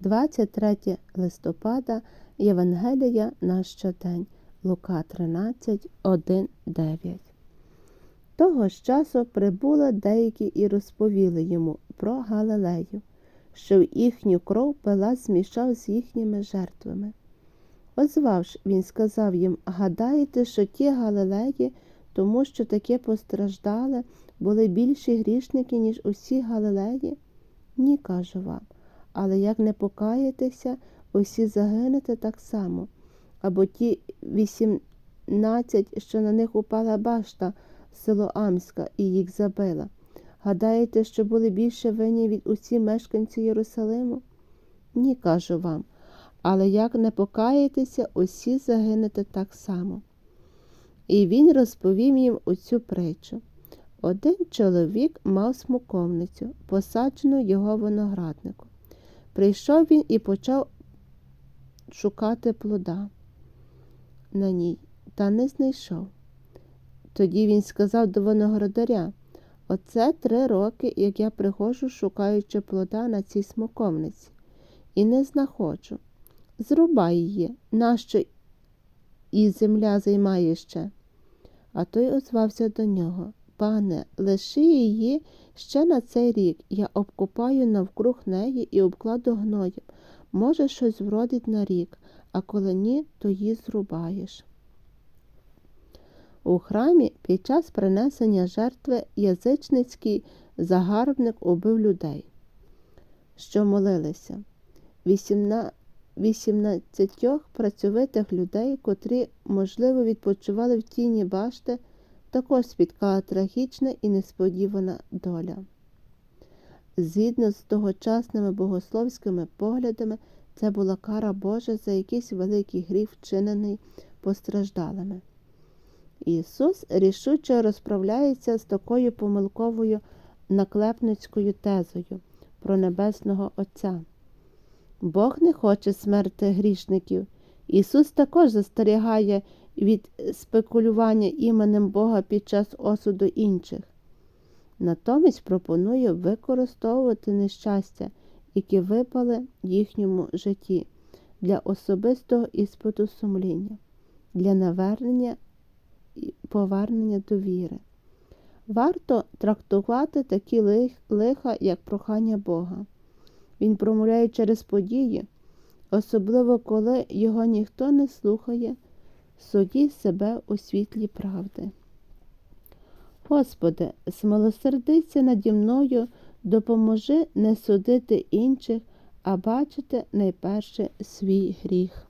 23 листопада Євангелія на щодень Лука 13, 1, 9. Того ж часу прибули деякі і розповіли йому про Галилею, що їхню кров пила змішав з їхніми жертвами. Озвавши, він сказав їм Гадаєте, що ті Галилеї, тому що таке постраждали, були більші грішники, ніж усі Галилеї? Ні, кажу вам. Але як не покаєтеся, усі загинете так само. Або ті вісімнадцять, що на них упала башта, село Амська, і їх забила. Гадаєте, що були більше винні від усіх мешканців Єрусалиму? Ні, кажу вам. Але як не покаєтеся, усі загинете так само. І він розповів їм оцю притчу. Один чоловік мав смоковницю, посаджену його винограднику. Прийшов він і почав шукати плода на ній, та не знайшов. Тоді він сказав до виноградаря Оце три роки, як я приходжу, шукаючи плода на цій смоковниці, і не знаходжу. Зрубай її, нащо і земля займає ще. А той озвався до нього Пане, лиши її ще на цей рік, я обкопаю навкруг неї і обкладу гноєм. Може, щось вродить на рік, а коли ні, то її зрубаєш. У храмі під час принесення жертви язичницький загарбник убив людей, що молилися. Вісімна... 18 працьовитих людей, котрі, можливо, відпочивали в тіні башти, також спіткала трагічна і несподівана доля. Згідно з тогочасними богословськими поглядами, це була кара Божа за якийсь великий гріх, вчинений постраждалими. Ісус рішуче розправляється з такою помилковою наклепницькою тезою про Небесного Отця. Бог не хоче смерти грішників. Ісус також застерігає від спекулювання іменем Бога під час осуду інших. Натомість пропонує використовувати нещастя, які випали в їхньому житті, для особистого іспиту сумління, для навернення і повернення до віри. Варто трактувати такі лиха, як прохання Бога. Він промовляє через події, особливо коли його ніхто не слухає, судіть себе у світлі правди. Господи, смилосердися наді мною, допоможи не судити інших, а бачити найперше свій гріх.